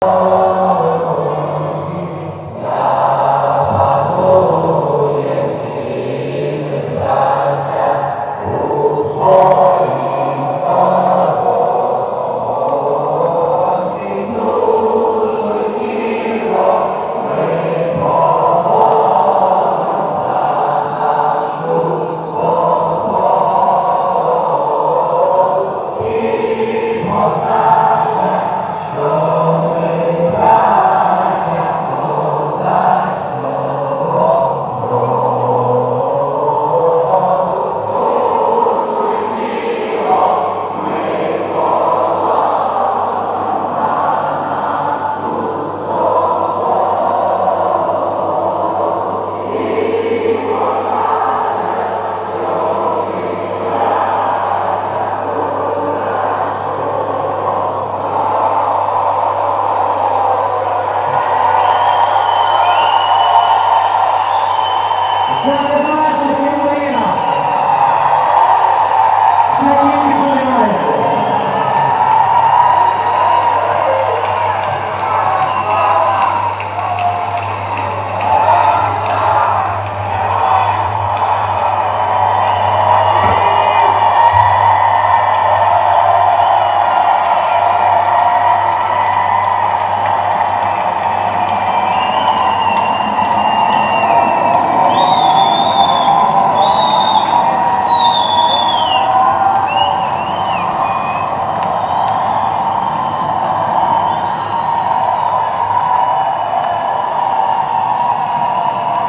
Oh. Незалежності Україна! Все тільки починається!